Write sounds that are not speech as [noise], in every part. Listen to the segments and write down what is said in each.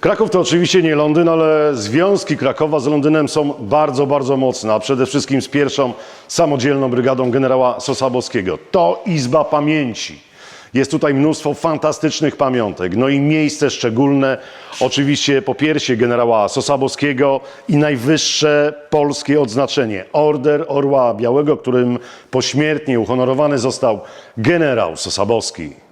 Kraków to oczywiście nie Londyn, ale związki Krakowa z Londynem są bardzo, bardzo mocne, a przede wszystkim z pierwszą samodzielną brygadą generała Sosabowskiego. To Izba Pamięci. Jest tutaj mnóstwo fantastycznych pamiątek, no i miejsce szczególne, oczywiście popiersie generała Sosabowskiego i najwyższe polskie odznaczenie, Order Orła Białego, którym pośmiertnie uhonorowany został generał Sosabowski.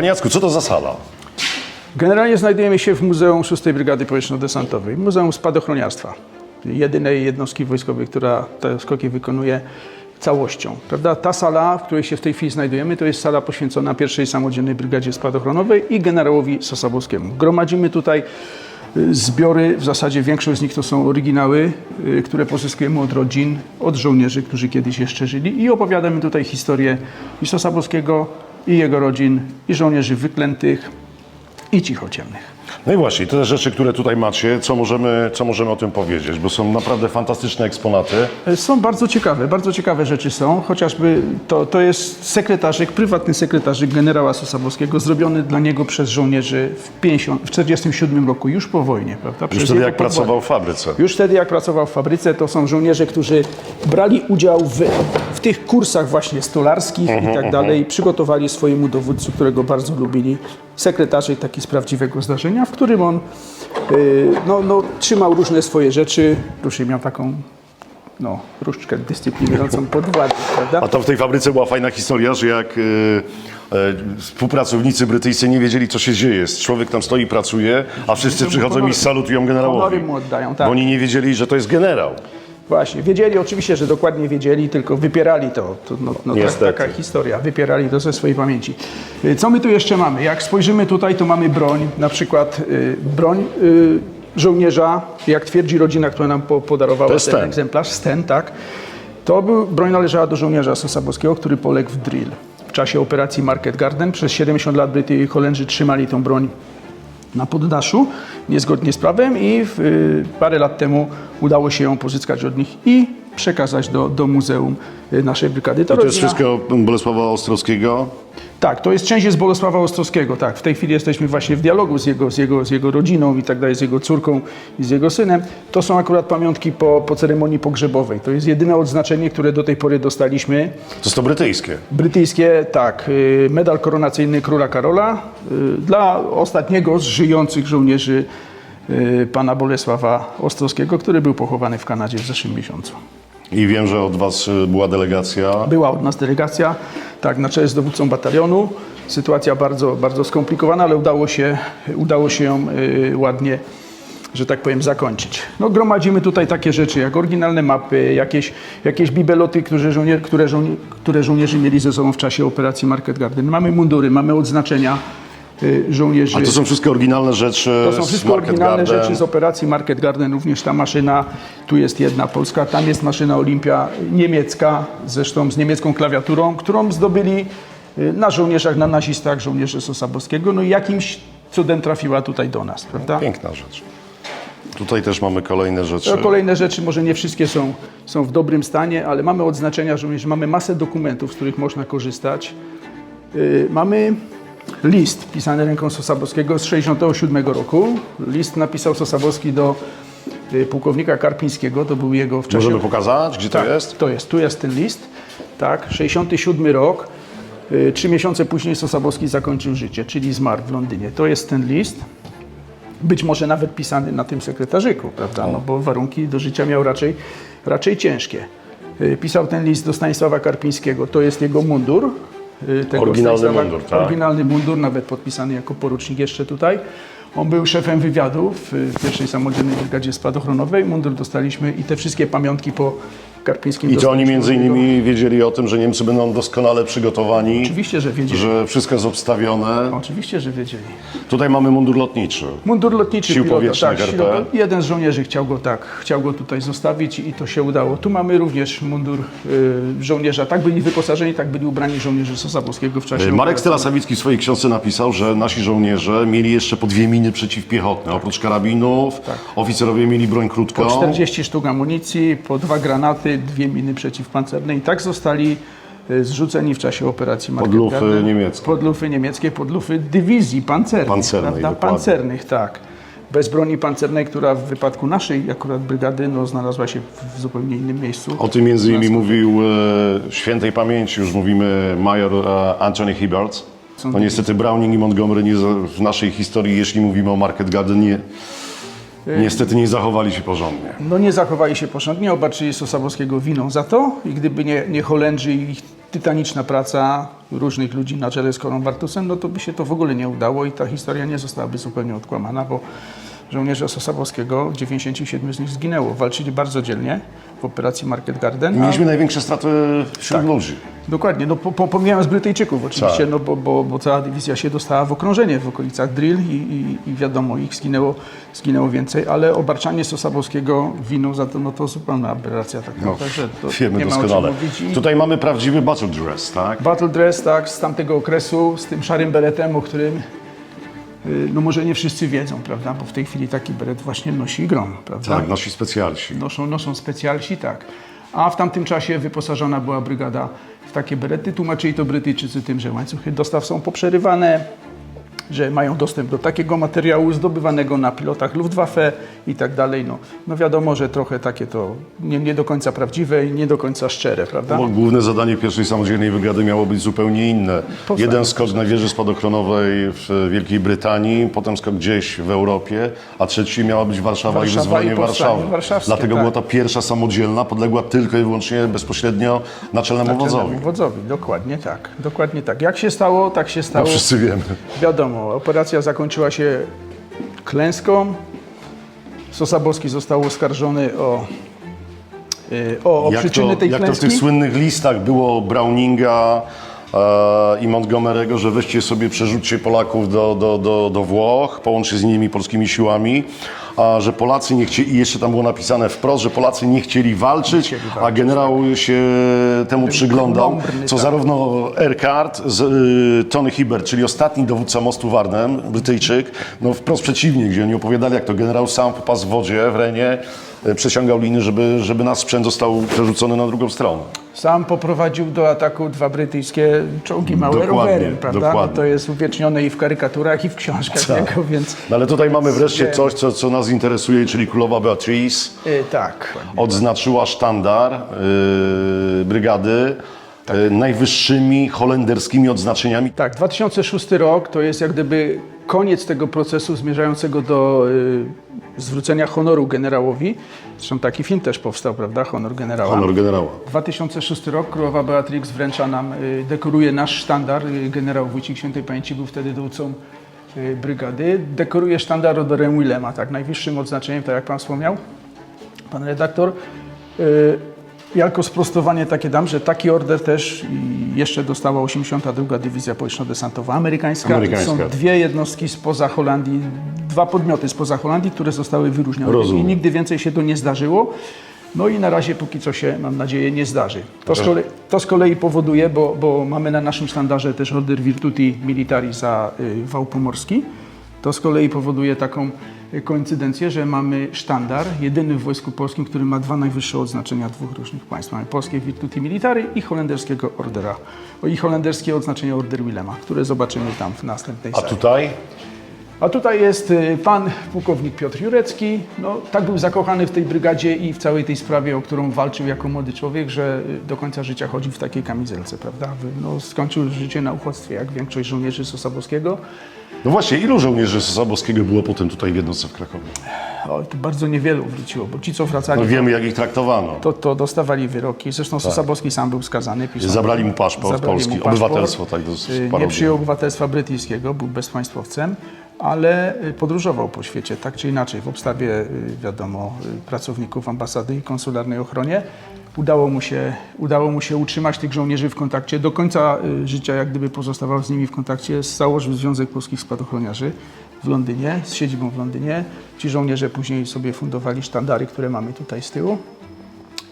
Panie Jacku, co to za sala? Generalnie znajdujemy się w Muzeum 6 Brygady Powietrzno-Desantowej, Muzeum Spadochroniarstwa. Jedynej jednostki wojskowej, która te skoki wykonuje całością. Prawda? Ta sala, w której się w tej chwili znajdujemy, to jest sala poświęcona pierwszej samodzielnej Brygadzie Spadochronowej i generałowi Sosabowskiemu. Gromadzimy tutaj y, zbiory, w zasadzie większość z nich to są oryginały, y, które pozyskujemy od rodzin, od żołnierzy, którzy kiedyś jeszcze żyli i opowiadamy tutaj historię i Sosabowskiego, i jego rodzin, i żołnierzy wyklętych, i cichociemnych. No i właśnie, te rzeczy, które tutaj macie, co możemy, co możemy o tym powiedzieć? Bo są naprawdę fantastyczne eksponaty. E, Są bardzo ciekawe, bardzo ciekawe rzeczy są, chociażby to, to jest sekretarzyk, prywatny sekretarzyk generała Sosabowskiego, zrobiony dla niego przez żołnierzy w 50, w 47 roku, już po wojnie, prawda? Już Przez wtedy jego jak pracował w fabryce. Już wtedy, jak pracował w fabryce, to są żołnierze, którzy brali udział w, w tych kursach właśnie stolarskich i tak dalej. Przygotowali swojemu dowódcy, którego bardzo lubili, sekretarzyk taki z prawdziwego zdarzenia, w którym on y, no, no, trzymał różne swoje rzeczy. Różnie miał taką no, różdżkę dyscyplinującą podwładnie, prawda? A tam w tej fabryce była fajna historia, że jak e, e, współpracownicy brytyjscy nie wiedzieli, co się dzieje. Człowiek tam stoi, pracuje, a wszyscy przychodzą i salutują generałowi. Honory mu oddają, tak. Bo oni nie wiedzieli, że to jest generał. Właśnie, wiedzieli oczywiście, że dokładnie wiedzieli, tylko wypierali to. to no, no, tak, taka historia, wypierali to ze swojej pamięci. Y, Co my tu jeszcze mamy? Jak spojrzymy tutaj, to mamy broń, na przykład y, broń y, żołnierza, jak twierdzi rodzina, która nam po, podarowała ten ten. egzemplarz, Sten, tak. To był, broń należała do żołnierza Sosabowskiego, który poległ w drill. W czasie operacji Market Garden przez 70 lat Bryty i Holendrzy trzymali tą broń na poddaszu, niezgodnie z prawem i w, y, parę lat temu udało się ją pozyskać od nich i przekazać do, do muzeum y, naszej brygady. To jest rodzina- wszystko Bolesława Ostrowskiego. Tak, to jest część z Bolesława Ostrowskiego, tak. W tej chwili jesteśmy właśnie w dialogu z jego, z jego, z jego rodziną i tak dalej, z jego córką i z jego synem. To są akurat pamiątki po, po ceremonii pogrzebowej. To jest jedyne odznaczenie, które do tej pory dostaliśmy. To jest to brytyjskie. Brytyjskie, tak, y, medal koronacyjny króla Karola y, dla ostatniego z żyjących żołnierzy pana Bolesława Ostrowskiego, który był pochowany w Kanadzie w zeszłym miesiącu. I wiem, że od was e, była delegacja. Była od nas delegacja, tak, na czele z dowódcą batalionu. Sytuacja bardzo, bardzo skomplikowana, ale udało się, udało się ją y, ładnie, że tak powiem, zakończyć. No, gromadzimy tutaj takie rzeczy jak oryginalne mapy, jakieś, jakieś bibeloty, które, żołnier, które, żołnie, które żołnierze mieli ze sobą w czasie operacji Market Garden. Mamy mundury, mamy odznaczenia y, żołnierzy. A to są wszystkie oryginalne rzeczy To są Market oryginalne Garden. rzeczy z operacji Market Garden, również ta maszyna, tu jest jedna polska, tam jest maszyna Olimpia niemiecka, zresztą z niemiecką klawiaturą, którą zdobyli y, na żołnierzach, na nazistach, żołnierze Sosabowskiego, no i jakimś cudem trafiła tutaj do nas, prawda? Piękna rzecz. Tutaj też mamy kolejne rzeczy. No, Kolejne rzeczy, może nie wszystkie są, są w dobrym stanie, ale mamy odznaczenia żołnierzy, mamy masę dokumentów, z których można korzystać. Yy, mamy list pisany ręką Sosabowskiego z 67 roku. List napisał Sosabowski do y, pułkownika Karpińskiego, to był jego w czasie... Możemy pokazać, gdzie tak, to jest? To jest, tu jest ten list, tak, 67 rok. Y, Trzy miesiące później Sosabowski zakończył życie, czyli zmarł w Londynie. To jest ten list. Być może nawet pisany na tym sekretarzyku, prawda? No, bo warunki do życia miał raczej, raczej ciężkie. Y, Pisał ten list do Stanisława Karpińskiego. To jest jego mundur. Y, tego Oryginalny Stanisława- mundur, tak. Oryginalny mundur, nawet podpisany jako porucznik jeszcze tutaj. On był szefem wywiadu w w pierwszej samodzielnej brygadzie spadochronowej. Mundur dostaliśmy i te wszystkie pamiątki po, Karpińskim. I to oni między innymi wiedzieli o tym, że Niemcy będą doskonale przygotowani, Oczywiście, że wiedzieli. że wszystko jest obstawione. Oczywiście, że wiedzieli. Tutaj mamy mundur lotniczy. Mundur lotniczy Sił pilota, powietrznych tak, RP. jeden z żołnierzy chciał go tak, chciał go tutaj zostawić i to się udało. Tu mamy również mundur y, żołnierza. Tak byli wyposażeni, tak byli ubrani żołnierze Sosa Boskiego w czasie Marek operacji. Stela Sawicki w swojej książce napisał, że nasi żołnierze mieli jeszcze po dwie miny przeciwpiechotne. Oprócz karabinów, oficerowie mieli broń krótką. Po 40 sztuk amunicji, po dwa granaty, dwie miny przeciwpancerne i tak zostali y, zrzuceni w czasie operacji Market lufy Garden. niemieckie. Pod lufy niemieckie, pod lufy dywizji pancernych. Pancernej. Pancernych, tak. Bez broni pancernej, która w wypadku naszej akurat brygady no, znalazła się w, zupełnie innym miejscu. O tym między innymi mówił e, świętej pamięci, już mówimy, major e, Anthony Hibbert. No niestety Browning i Montgomery nie, w naszej historii, jeśli mówimy o Market Garden, nie, niestety nie zachowali się porządnie. No nie zachowali się porządnie, obarczyli Sosabowskiego winą za to i gdyby nie, nie Holendrzy i ich tytaniczna praca różnych ludzi na czele z Korą no to by się to w ogóle nie udało i ta historia nie zostałaby zupełnie odkłamana, bo żołnierze Sosabowskiego, 97 z nich zginęło. Walczyli bardzo dzielnie w operacji Market Garden. a- Mieliśmy największe straty wśród ludzi. Dokładnie, no po, po, pomijając Brytyjczyków oczywiście, Tak. no bo, bo, bo cała dywizja się dostała w okrążenie w okolicach Drill i, i, i wiadomo, ich zginęło, zginęło więcej, ale obarczanie Sosabowskiego winą za to, no to zupełna aberracja tak No, naprawdę. To wiemy nie doskonale. I Tutaj mamy prawdziwy battle dress, tak? Battle dress, tak, z tamtego okresu, z tym szarym beretem, o którym no może nie wszyscy wiedzą, prawda, bo w tej chwili taki beret właśnie nosi grom, prawda? Tak, nasi specjalsi. Noszą, noszą specjalsi, tak. A w tamtym czasie wyposażona była brygada w takie berety. Tłumaczyli to Brytyjczycy tym, że łańcuchy dostaw są poprzerywane, że mają dostęp do takiego materiału zdobywanego na pilotach Luftwaffe i tak dalej. No, no wiadomo, że trochę takie to nie, nie do końca prawdziwe i nie do końca szczere, prawda? Bo główne zadanie pierwszej samodzielnej brygady miało być zupełnie inne. Jeden skok na wieży spadochronowej w Wielkiej Brytanii, potem skok gdzieś w Europie, a trzeci miała być Warszawa, Warszawa i wyzwolenie Warszawy. Dlatego tak. była to pierwsza samodzielna, podległa tylko i wyłącznie bezpośrednio naczelnemu wodzowi. Wodzowi, dokładnie tak. Dokładnie tak. Jak się stało, tak się No stało. wszyscy wiemy. Wiadomo, operacja zakończyła się klęską. Sosabowski został oskarżony o, y, o, o Jak przyczyny to, tej jak to w klęski. tych słynnych listach było Browninga i Montgomery'ego, że weźcie sobie, przerzućcie Polaków do, do, do, do Włoch, połączcie z innymi polskimi siłami, a że Polacy nie chcieli, i jeszcze tam było napisane wprost, że Polacy nie chcieli walczyć, chcieli a walczyć, generał się temu przyglądał, krąbrny, co tak. zarówno Erkard, z, y, Tony Hibbert, czyli ostatni dowódca mostu Warnem, Brytyjczyk, no wprost przeciwnie, gdzie oni opowiadali, jak to generał sam popas w wodzie, w Renie, y, przeciągał liny, żeby, żeby nasz sprzęt został przerzucony na drugą stronę. Sam poprowadził do ataku dwa brytyjskie czołgi małe Dokładnie, rowery, prawda? dokładnie. No to jest uwiecznione i w karykaturach, i w książkach Tak. więc No ale tutaj mamy wreszcie coś, co, co nas interesuje, czyli królowa Beatrice y, tak. odznaczyła sztandar y, brygady y, najwyższymi holenderskimi odznaczeniami. Tak, 2006 rok to jest jak gdyby koniec tego procesu zmierzającego do zwrócenia honoru generałowi. Zresztą taki film też powstał, prawda? Honor generała. Honor generała. 2006 rok królowa Beatrix wręcza nam, y, dekoruje nasz sztandar. Y, Generał Wójcik Świętej Pamięci był wtedy dowódcą y, brygady. Dekoruje sztandar Orderem Willema, tak, najwyższym odznaczeniem, tak jak Pan wspomniał, Pan redaktor. Jako sprostowanie takie dam, że taki order też jeszcze dostała 82. Dywizja Powietrzno-Desantowa amerykańska. Amerykańska. Są dwie jednostki spoza Holandii, dwa podmioty spoza Holandii, które zostały wyróżnione. Rozumiem. I nigdy więcej się to nie zdarzyło. No i na razie póki co się, mam nadzieję, nie zdarzy. To z kolei, to z kolei powoduje, bo, bo mamy na naszym sztandarze też order Virtuti Militari za y, wał pomorski. To z kolei powoduje taką koincydencję, że mamy sztandar, jedyny w Wojsku Polskim, który ma dwa najwyższe odznaczenia dwóch różnych państw. Mamy polskie Virtuti Militari i holenderskiego ordera. I holenderskie odznaczenie Order Willema, które zobaczymy tam w następnej A sali. tutaj A tutaj jest y, pan pułkownik Piotr Jurecki. No, tak był zakochany w tej brygadzie i w całej tej sprawie, o którą walczył jako młody człowiek, że y, do końca życia chodzi w takiej kamizelce, prawda? No, skończył życie na uchodźstwie, jak większość żołnierzy Sosabowskiego. No właśnie, ilu żołnierzy Sosabowskiego było potem tutaj w jednostce w Krakowie? To bardzo niewielu wróciło, bo ci, co wracali, No wiemy, jak ich traktowano. to, to dostawali wyroki. Zresztą Sosabowski sam był skazany. Pisał, Zabrali mu paszport Zabrali polski, mu paszport. obywatelstwo, tak, to jest Y, Nie przyjął obywatelstwa brytyjskiego, był bezpaństwowcem. Ale y, podróżował po świecie, tak czy inaczej, w obstawie, y, wiadomo, y, pracowników ambasady i konsularnej ochronie. Udało mu, się, udało mu się utrzymać tych żołnierzy w kontakcie. Do końca życia jak gdyby pozostawał z nimi w kontakcie. Założył Związek Polskich Spadochroniarzy w Londynie, z siedzibą w Londynie. Ci żołnierze później sobie fundowali sztandary, które mamy tutaj z tyłu.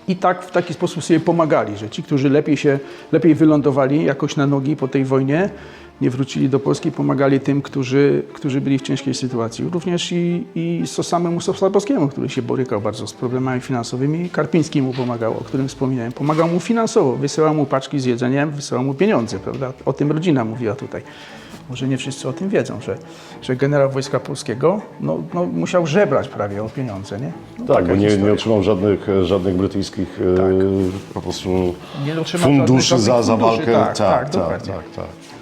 I tak w taki sposób sobie pomagali, że ci, którzy lepiej się, lepiej wylądowali jakoś na nogi po tej wojnie, nie wrócili do Polski, pomagali tym, którzy, którzy byli w ciężkiej sytuacji. Również i, i so samemu Sosabowskiemu, który się borykał bardzo z problemami finansowymi. Karpiński mu pomagał, o którym wspominałem. Pomagał mu finansowo, wysyłał mu paczki z jedzeniem, wysyłał mu pieniądze, prawda? O tym rodzina mówiła tutaj. Może nie wszyscy o tym wiedzą, że, że generał Wojska Polskiego no, no, musiał żebrać prawie o pieniądze, nie? No, Tak, bo nie, nie otrzymał żadnych, żadnych brytyjskich e, po prostu funduszy żadnych za, za funduszy, walkę. tak, tak, tak, dokładnie. tak, tak.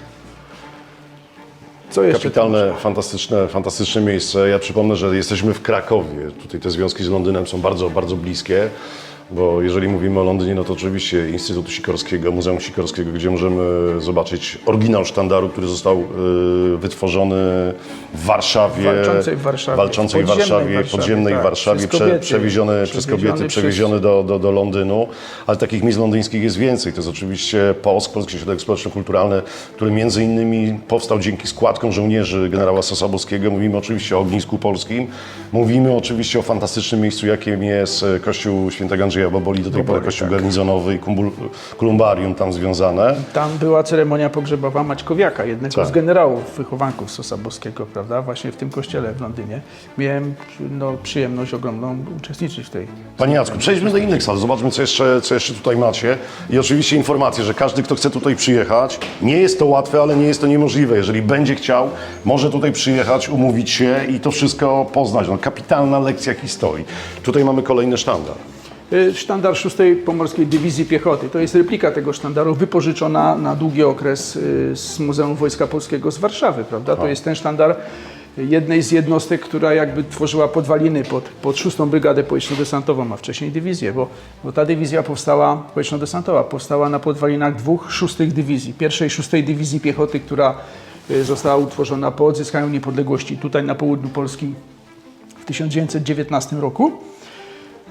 Co jeszcze? Kapitalne, fantastyczne, fantastyczne miejsce. Ja przypomnę, że jesteśmy w Krakowie. Tutaj te związki z Londynem są bardzo, bardzo bliskie. Bo jeżeli mówimy o Londynie, no to oczywiście Instytut Sikorskiego, Muzeum Sikorskiego, gdzie możemy zobaczyć oryginał sztandaru, który został y, wytworzony w Warszawie. Walczącej w Warszawie. Walczącej w Podziemnej Warszawie, Warszawie, podziemnej tak. Warszawie, prze, kobiety. przewieziony przez kobiety, Przewieziony do, do, do Londynu. Ale takich miejsc londyńskich jest więcej. To jest oczywiście POSK, Polski Ośrodek Społeczno-Kulturalny, który między innymi powstał dzięki składkom żołnierzy generała Sosabowskiego. Mówimy oczywiście o ognisku polskim. Mówimy oczywiście o fantastycznym miejscu, jakim jest e, Kościół Świętego Andrzeja Boboli, do tej pory Kościół garnizonowy i kumbul- kolumbarium tam związane. Tam była ceremonia pogrzebowa Maćkowiaka, jednego Tak. z generałów wychowanków Sosabowskiego, prawda? Właśnie w tym kościele w Londynie. Miałem no, przyjemność ogromną uczestniczyć w tej. Panie Jacku, przejdźmy do innych sal, zobaczmy co jeszcze, co jeszcze tutaj macie. I oczywiście informacje, że każdy, kto chce tutaj przyjechać, nie jest to łatwe, ale nie jest to niemożliwe. Jeżeli będzie chciał, może tutaj przyjechać, umówić się i to wszystko poznać. No, kapitalna lekcja historii. Tutaj mamy kolejny sztandar. Y, Sztandar 6 Pomorskiej Dywizji Piechoty. To jest replika tego sztandaru wypożyczona na długi okres y, z Muzeum Wojska Polskiego z Warszawy, prawda? To jest ten sztandar jednej z jednostek, która jakby tworzyła podwaliny pod, pod 6 Brygadę Powietrzno-Desantową, a wcześniej dywizję, bo, bo ta dywizja powstała, powietrzno-desantowa, powstała na podwalinach dwóch szóstych dywizji. Pierwszej szóstej Dywizji Piechoty, która y, została utworzona po odzyskaniu niepodległości tutaj na południu Polski w 1919 roku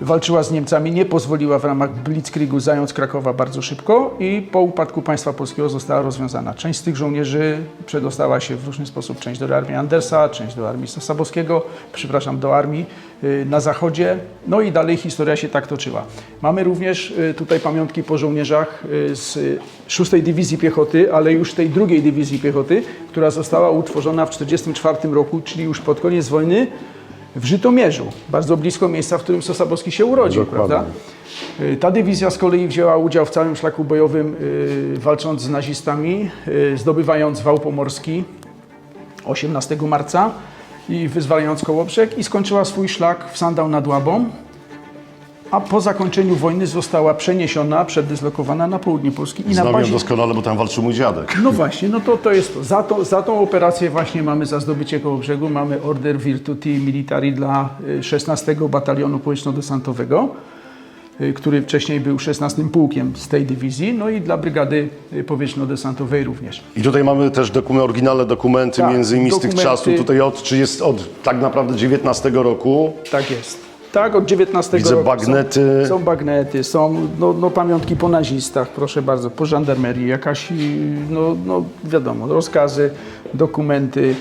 walczyła z Niemcami, nie pozwoliła w ramach Blitzkriegu zająć Krakowa bardzo szybko i po upadku państwa polskiego została rozwiązana. Część z tych żołnierzy przedostała się w różny sposób, część do armii Andersa, część do armii Sosabowskiego, przepraszam, do armii y, na zachodzie, no i dalej historia się tak toczyła. Mamy również y, tutaj pamiątki po żołnierzach y, z 6 Dywizji Piechoty, ale już tej drugiej Dywizji Piechoty, która została utworzona w 1944 roku, czyli już pod koniec wojny, w Żytomierzu, bardzo blisko miejsca, w którym Sosabowski się urodził, Dokładnie. prawda? Y, Ta dywizja z kolei wzięła udział w całym szlaku bojowym, y, walcząc z nazistami, y, zdobywając wał pomorski 18 marca i wyzwalając Kołobrzeg i skończyła swój szlak w Sandał nad Łabą, a po zakończeniu wojny została przeniesiona, przedyslokowana na południe Polski i na Znam ją bazie... doskonale, bo tam walczył mój dziadek. No właśnie, no to, to jest to. Za, to. za tą operację właśnie mamy za zdobycie Kołobrzegu, mamy Order Virtuti Militari dla y, 16 Batalionu Powietrzno-Desantowego, y, który wcześniej był 16 pułkiem z tej dywizji, no i dla Brygady y, Powietrzno-Desantowej również. I tutaj mamy też dokumenty, oryginalne dokumenty, Tak, między innymi z tych dokumenty. czasów, tutaj od, czy jest od tak naprawdę XIX roku. Tak jest. Tak, od XIX Widzę roku. bagnety. Są, są bagnety, są no, no, pamiątki po nazistach, proszę bardzo, po żandarmerii, jakaś, no, no wiadomo, rozkazy, dokumenty,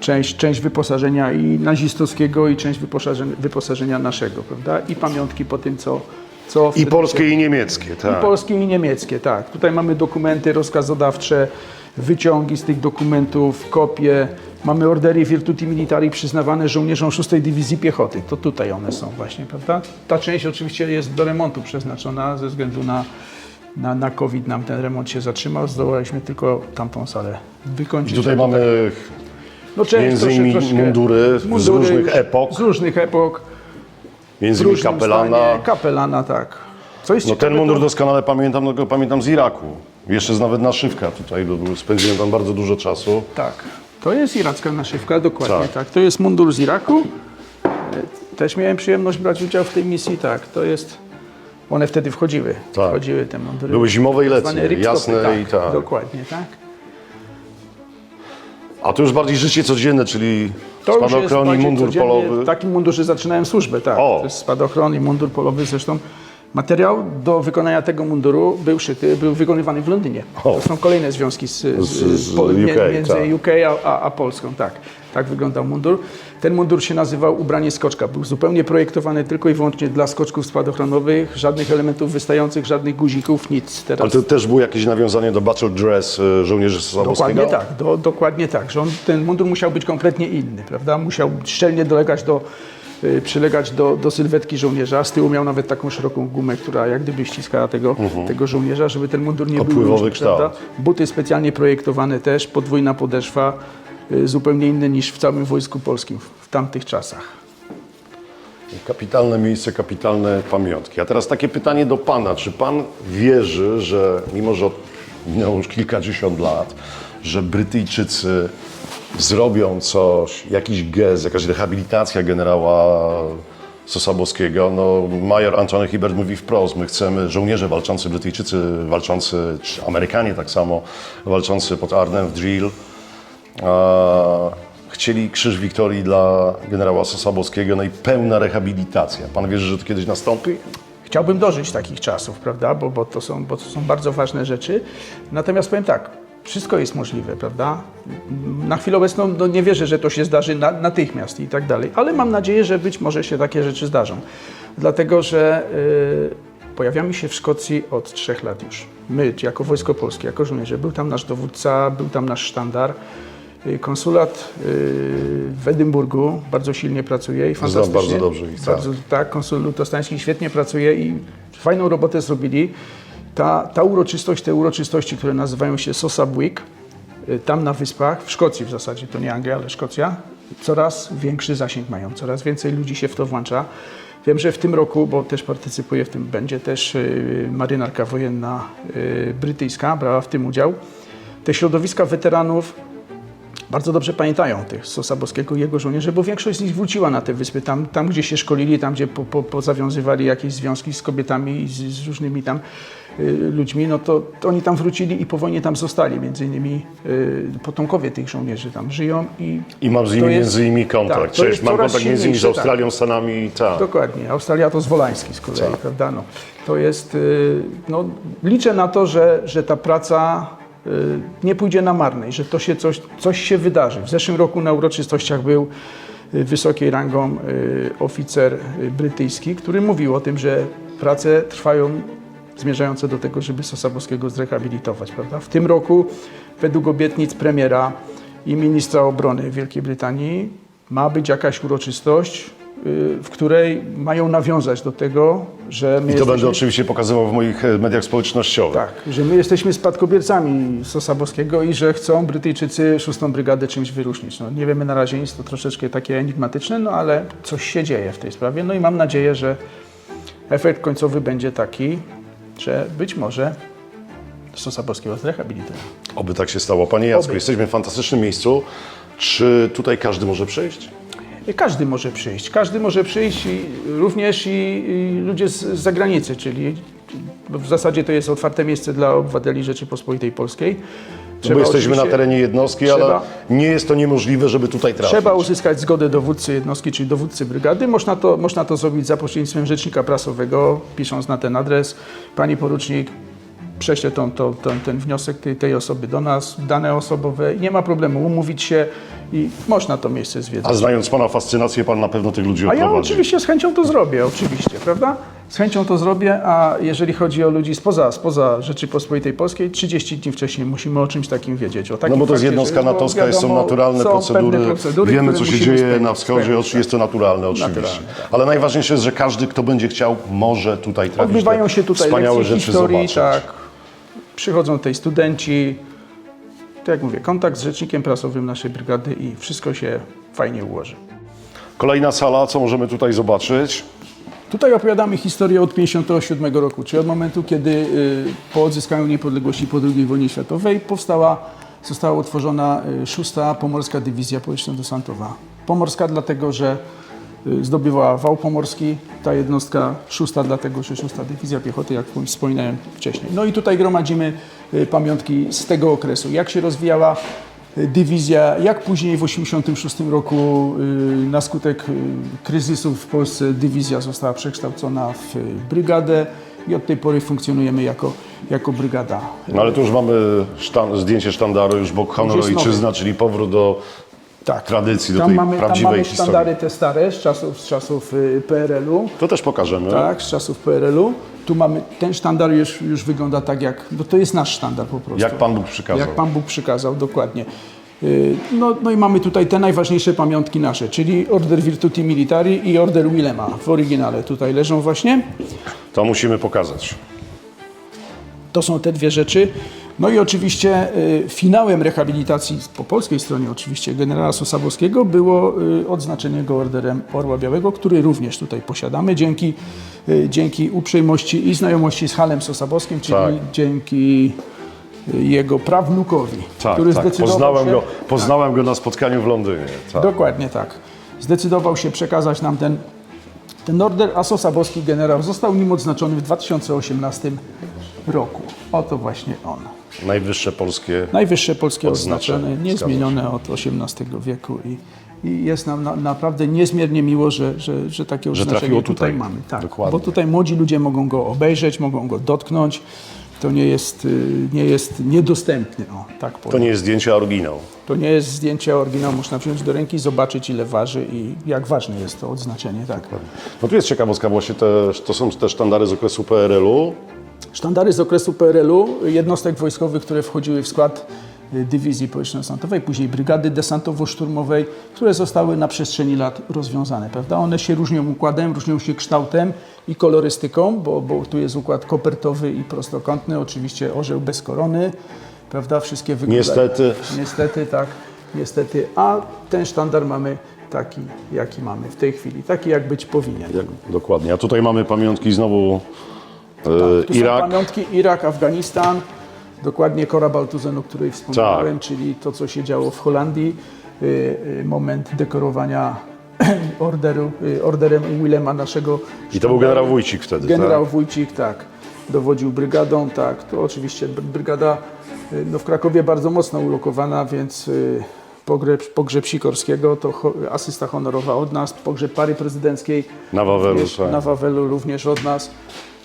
część, część wyposażenia i nazistowskiego i część wyposażenia, wyposażenia naszego, prawda? I pamiątki po tym, co... co I polskie, się- i niemieckie, tak. i polskie i niemieckie, tak. Tutaj mamy dokumenty rozkazodawcze, wyciągi z tych dokumentów, kopie. Mamy ordery Virtuti Militari przyznawane żołnierzom 6 Dywizji Piechoty. To tutaj one są właśnie, prawda? Ta część oczywiście jest do remontu przeznaczona ze względu na, na, na COVID nam ten remont się zatrzymał. Zdołaliśmy tylko tamtą salę wykończyć. I tutaj mamy no, część między innymi troszkę- mundury z różnych epok. Z różnych epok. między innymi kapelana. stanie. Kapelana, tak. Co jest No ten mundur to- doskonale pamiętam, no go pamiętam z Iraku. Jeszcze jest nawet naszywka tutaj, bo spędziłem tam bardzo dużo czasu. Tak, to jest iracka naszywka, dokładnie Tak. tak. To jest mundur z Iraku. E, Też miałem przyjemność brać udział w tej misji, tak. To jest. One wtedy wchodziły. Tak. Wchodziły te mundury. Były zimowe i letnie, jasne i tak. Dokładnie, tak. A to już bardziej życie codzienne, czyli To spadochron i mundur polowy. W takim mundurze zaczynałem służbę, tak. O. To jest spadochron i mundur polowy zresztą. Materiał do wykonania tego munduru był szyty, był wykonywany w Londynie. O. To są kolejne związki z, z, Z- UK, między tak. UK a, a, Polską. Tak. tak wyglądał mundur. Ten mundur się nazywał ubranie skoczka. Był zupełnie projektowany tylko i wyłącznie dla skoczków spadochronowych. Żadnych elementów wystających, żadnych guzików, nic. Teraz Ale to też było jakieś nawiązanie do battle dress y, żołnierzy Sosabowskiego? Dokładnie tak, do, dokładnie tak, że on, ten mundur musiał być kompletnie inny, prawda? Musiał szczelnie dolegać do, przylegać do, do sylwetki żołnierza. Z tyłu miał nawet taką szeroką gumę, która jak gdyby ściskała tego, tego żołnierza, żeby ten mundur nie był Opływowy luźny, kształt. prawda? Buty specjalnie projektowane też, podwójna podeszwa, y, zupełnie inne niż w całym Wojsku Polskim w, w tamtych czasach. Kapitalne miejsce, kapitalne pamiątki. A teraz takie pytanie do Pana. Czy Pan wierzy, że mimo, że minęło już kilkadziesiąt lat, że Brytyjczycy zrobią coś, jakiś gest, jakaś rehabilitacja generała Sosabowskiego? No, major Antony Hibbert mówi wprost, my chcemy żołnierze walczący, Brytyjczycy walczący, czy Amerykanie tak samo, walczący pod Arnhem w drill, chcieli Krzyż Wiktorii dla generała Sosabowskiego, no i pełna rehabilitacja. Pan wierzy, że to kiedyś nastąpi? Chciałbym dożyć takich czasów, prawda, bo, bo, to są, bo to są bardzo ważne rzeczy. Natomiast powiem tak, wszystko jest możliwe, prawda? Na chwilę obecną no, nie wierzę, że to się zdarzy na, natychmiast i tak dalej, ale mam nadzieję, że być może się takie rzeczy zdarzą. Dlatego, że y, pojawiamy się w Szkocji od trzech lat już. My, jako Wojsko Polskie, jako żołnierze, był tam nasz dowódca, był tam nasz sztandar. Y, Konsulat y, w Edynburgu bardzo silnie pracuje i fantastycznie. bardzo dobrze ich, tak. bardzo, tak, konsul lutostański świetnie pracuje i fajną robotę zrobili. Ta, ta uroczystość, te uroczystości, które nazywają się Sosab Week, y, tam na wyspach, w Szkocji w zasadzie, to nie Anglia, ale Szkocja, coraz większy zasięg mają, coraz więcej ludzi się w to włącza. Wiem, że w tym roku, bo też partycypuję w tym, będzie też y, marynarka wojenna y, brytyjska, brała w tym udział. Te środowiska weteranów bardzo dobrze pamiętają tych Sosabowskiego i jego żołnierzy, bo większość z nich wróciła na te wyspy, tam, tam gdzie się szkolili, tam gdzie po, po, pozawiązywali jakieś związki z kobietami i z, z różnymi tam y, ludźmi, no to, to oni tam wrócili i po wojnie tam zostali. Między innymi y, potomkowie tych żołnierzy tam żyją i I mam z nimi jest- między innymi kontakt. tak, Cześć, jest mam kontakt między innymi z tak. Australią, Stanami, tak. Dokładnie. Australia to Zwolański z kolei, Tak. prawda? No, to jest, y, no, liczę na to, że, że ta praca nie pójdzie na marne i że to się coś, coś się wydarzy. W zeszłym roku na uroczystościach był y, wysokiej rangą y, oficer y, brytyjski, który mówił o tym, że prace trwają zmierzające do tego, żeby Sosabowskiego zrehabilitować, prawda? W tym roku według obietnic premiera i ministra obrony Wielkiej Brytanii ma być jakaś uroczystość, y, w której mają nawiązać do tego, że my I to jesteśmy, będę oczywiście pokazywał w moich e, mediach społecznościowych. tak, że my jesteśmy spadkobiercami Sosabowskiego i że chcą Brytyjczycy szóstą brygadę czymś wyróżnić. No, nie wiemy na razie nic, to troszeczkę takie enigmatyczne, no ale coś się dzieje w tej sprawie. No i mam nadzieję, że efekt końcowy będzie taki, że być może Sosabowskiego zrehabilituje. Oby tak się stało. Panie Jacku, Oby. jesteśmy w fantastycznym miejscu. Czy tutaj każdy może przyjść? Każdy może przyjść. Każdy może przyjść, i również i, i ludzie z, z zagranicy, czyli w zasadzie to jest otwarte miejsce dla obywateli Rzeczypospolitej Polskiej. No bo jesteśmy na terenie jednostki, trzeba- ale nie jest to niemożliwe, żeby tutaj trafić. Trzeba uzyskać zgodę dowódcy jednostki, czyli dowódcy brygady. Można to, można to zrobić za pośrednictwem rzecznika prasowego, pisząc na ten adres. Pani porucznik prześle tą, tą, ten, ten wniosek tej, tej osoby do nas, dane osobowe. Nie ma problemu umówić się i można to miejsce zwiedzać. A znając Pana fascynację, Pan na pewno tych ludzi A ja odprowadzi. oczywiście z chęcią to zrobię, oczywiście, prawda? Z chęcią to zrobię, a jeżeli chodzi o ludzi spoza, spoza Rzeczypospolitej Polskiej, 30 dni wcześniej musimy o czymś takim wiedzieć. O takim No bo to jest jednostka natowska, są naturalne są procedury, procedury, wiemy co się dzieje na wschodzie, spełnić, jest to naturalne oczywiście. Naturalne, tak. Ale najważniejsze jest, że każdy, kto będzie chciał, może tutaj trafić. Odbywają się tutaj wspaniałe rzeczy historii, zobaczyć. tak. Przychodzą tutaj studenci. Tak jak mówię, kontakt z rzecznikiem prasowym naszej brygady i wszystko się fajnie ułoży. Kolejna sala, co możemy tutaj zobaczyć? Tutaj opowiadamy historię od 57 roku, czyli od momentu, kiedy y, po odzyskaniu niepodległości po II wojnie światowej powstała, została utworzona y, szósta Pomorska Dywizja Powietrzno-Desantowa. Pomorska dlatego, że y, zdobywała wał pomorski, ta jednostka szósta dlatego, że szósta Dywizja Piechoty, jak wspominałem wcześniej. No i tutaj gromadzimy pamiątki z tego okresu, jak się rozwijała y, dywizja, jak później w 1986 roku y, na skutek y, kryzysu w Polsce dywizja została przekształcona w y, brygadę i od tej pory funkcjonujemy jako, jako brygada. No ale tu już mamy sztan- zdjęcie sztandaru, już bok honor Już jest ojczyzna, czyli powrót do Tak. tradycji, do Tam tej mamy, tam prawdziwej mamy historii. sztandary te stare z czasów, z czasów y, PRL-u. To też pokażemy. Tak, z czasów PRL-u. Tu mamy, ten sztandar już, już wygląda tak jak, no to jest nasz sztandar po prostu. Jak Pan Bóg przykazał. Jak Pan Bóg przykazał, dokładnie. Y, No, no i mamy tutaj te najważniejsze pamiątki nasze, czyli Order Virtuti Militari i Order Willema w oryginale tutaj leżą właśnie. To musimy pokazać. To są te dwie rzeczy. No i oczywiście y, finałem rehabilitacji po polskiej stronie oczywiście generała Sosabowskiego było y, odznaczenie go Orderem Orła Białego, który również tutaj posiadamy dzięki, y, dzięki uprzejmości i znajomości z Halem Sosabowskim, czyli Tak. dzięki jego prawnukowi, Tak, który tak. zdecydował Poznałem, się... go, poznałem go na spotkaniu w Londynie. Tak. Dokładnie tak. Zdecydował się przekazać nam ten, ten order, a Sosabowski generał został nim odznaczony w 2018 roku. Oto właśnie on. Najwyższe polskie. Najwyższe polskie zgadza niezmienione od XVIII wieku i, i jest nam na, naprawdę niezmiernie miło, że, że, że takie Że odznaczenie trafiło tutaj, tutaj. mamy. Tak, Dokładnie. bo tutaj młodzi ludzie mogą go obejrzeć, mogą go dotknąć. To nie jest, y, nie jest niedostępny, o, tak powiem. To nie jest zdjęcie, oryginał. To nie jest zdjęcie oryginał, można wziąć do ręki, zobaczyć ile waży i jak ważne jest to odznaczenie. Tak. No tu jest ciekawostka właśnie, te, to są te sztandary z okresu PRL-u. Sztandary z okresu PRL-u, jednostek wojskowych, które wchodziły w skład y, dywizji powietrzno-desantowej, później brygady desantowo-szturmowej, które zostały na przestrzeni lat rozwiązane. Prawda? One się różnią układem, różnią się kształtem i kolorystyką, bo, bo tu jest układ kopertowy i prostokątny, oczywiście orzeł bez korony, prawda? Wszystkie wyglądają. Niestety. Niestety, tak, niestety. A ten sztandar mamy taki, jaki mamy w tej chwili, taki jak być powinien. Jak, dokładnie. A tutaj mamy pamiątki znowu e, Tu Irak. pamiątki Irak, Afganistan, dokładnie Kora Baltuzenu, o której wspomniałem, Tak. czyli to, co się działo w Holandii, y, y, moment dekorowania [clears throat] orderu, orderem Willema naszego. I to był generał Wójcik wtedy, Generał tak? Wójcik, tak, dowodził brygadą, tak, to oczywiście br- brygada no, w Krakowie bardzo mocno ulokowana, więc pogrzeb, pogrzeb Sikorskiego to asysta honorowa od nas, pogrzeb pary prezydenckiej Na Wawelu, również, tak. na Wawelu również od nas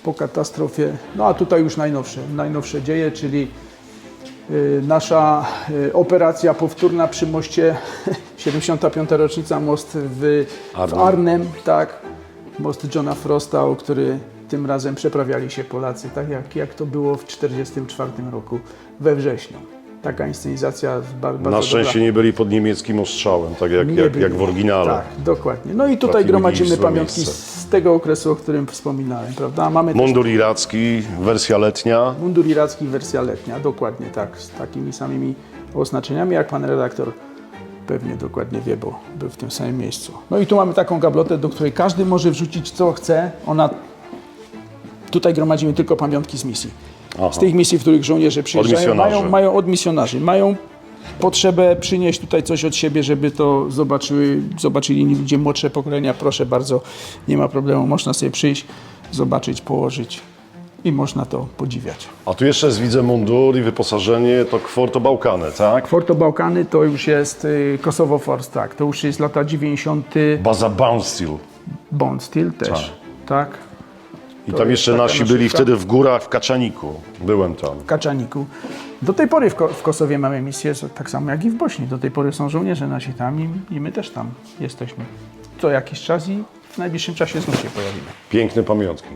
po katastrofie. No a tutaj już najnowsze, najnowsze dzieje, czyli y, nasza y, operacja powtórna przy moście [laughs] 75. rocznica most w, w Arnhem. Arnhem, tak, most Johna Frosta, o który tym razem przeprawiali się Polacy, tak jak, jak to było w 1944 roku we wrześniu. Taka inscenizacja ba- bardzo Na szczęście dobra. nie byli pod niemieckim ostrzałem, tak jak, jak, jak w oryginale. Tak, dokładnie. No i tutaj Trafili gromadzimy w pamiątki miejsce. Tego okresu, o którym wspominałem, prawda? Mamy Mundur iracki, wersja letnia. mundur iracki, wersja letnia, dokładnie tak, z takimi samymi oznaczeniami, jak pan redaktor pewnie dokładnie wie, bo był w tym samym miejscu. No i tu mamy taką gablotę, do której każdy może wrzucić co chce. Ona Tutaj gromadzimy tylko pamiątki z misji. Aha. Z tych misji, w których żołnierze przyjeżdżają, misjonarzy. mają, mają od misjonarzy, mają potrzebę przynieść tutaj coś od siebie, żeby to zobaczyły, zobaczyli ludzie młodsze pokolenia. Proszę bardzo, nie ma problemu, można sobie przyjść, zobaczyć, położyć i można to podziwiać. A tu jeszcze jest, widzę mundur i wyposażenie, to Kwarto Bałkany, tak? Forto Bałkany to już jest y, Kosovo Force, tak, to już jest lata 90. Baza Bounsteel. Bond Steel też, tak. I To tam jest jeszcze taka nasi byli wtedy w górach w Kaczaniku. Byłem tam. Kaczaniku. Do tej pory w, Ko- w Kosowie mamy misję, tak samo jak i w Bośni. Do tej pory są żołnierze nasi tam i, i my też tam jesteśmy. Co jakiś czas i w najbliższym czasie znów się pojawimy. Piękne pamiątki.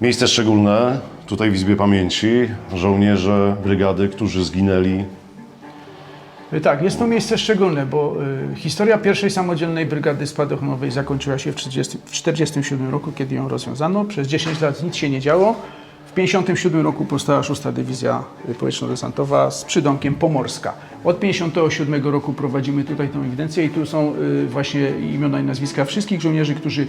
Miejsce szczególne, tutaj w Izbie Pamięci, żołnierze brygady, którzy zginęli. Y, Tak, jest to miejsce szczególne, bo y, historia pierwszej samodzielnej brygady spadochronowej zakończyła się w 1947 roku, kiedy ją rozwiązano. Przez 10 lat nic się nie działo. W 1957 roku powstała 6 Dywizja y, Powietrzno-Desantowa z przydomkiem Pomorska. Od 1957 roku prowadzimy tutaj tę ewidencję i tu są y, właśnie imiona i nazwiska wszystkich żołnierzy, którzy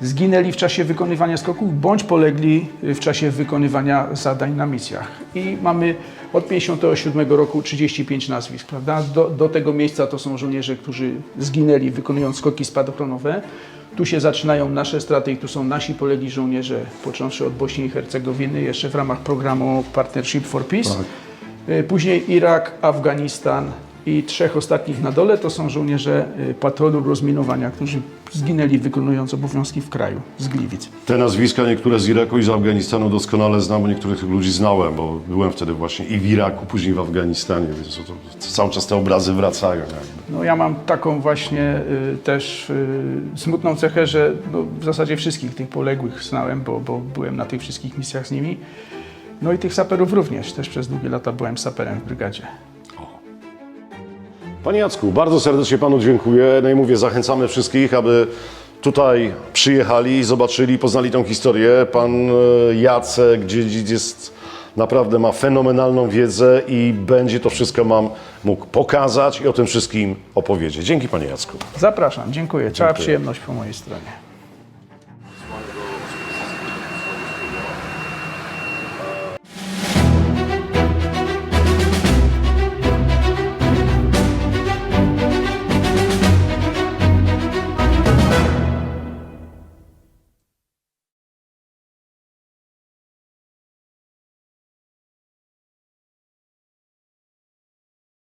zginęli w czasie wykonywania skoków bądź polegli w czasie wykonywania zadań na misjach. I mamy od 57 roku 35 nazwisk, prawda? Do, do tego miejsca to są żołnierze, którzy zginęli wykonując skoki spadochronowe. Tu się zaczynają nasze straty i tu są nasi polegli żołnierze, począwszy od Bośni i Hercegowiny, jeszcze w ramach programu Partnership for Peace. Y, Później Irak, Afganistan, i trzech ostatnich na dole to są żołnierze y, patrolu rozminowania, którzy zginęli wykonując obowiązki w kraju z Gliwic. Te nazwiska niektóre z Iraku i z Afganistanu doskonale znam, bo niektórych tych ludzi znałem, bo byłem wtedy właśnie i w Iraku, później w Afganistanie, więc to, to cały czas te obrazy wracają. jakby. No ja mam taką właśnie y, też y, smutną cechę, że no, w zasadzie wszystkich tych poległych znałem, bo, bo byłem na tych wszystkich misjach z nimi. No i tych saperów również. Też przez długie lata byłem saperem w brygadzie. Panie Jacku, bardzo serdecznie Panu dziękuję. No i mówię, zachęcamy wszystkich, aby tutaj przyjechali, zobaczyli, poznali tą historię. Pan e, Jacek Dziedzic jest naprawdę ma fenomenalną wiedzę i będzie to wszystko mam mógł pokazać i o tym wszystkim opowiedzieć. Dzięki Panie Jacku. Zapraszam, dziękuję. Cała przyjemność po mojej stronie.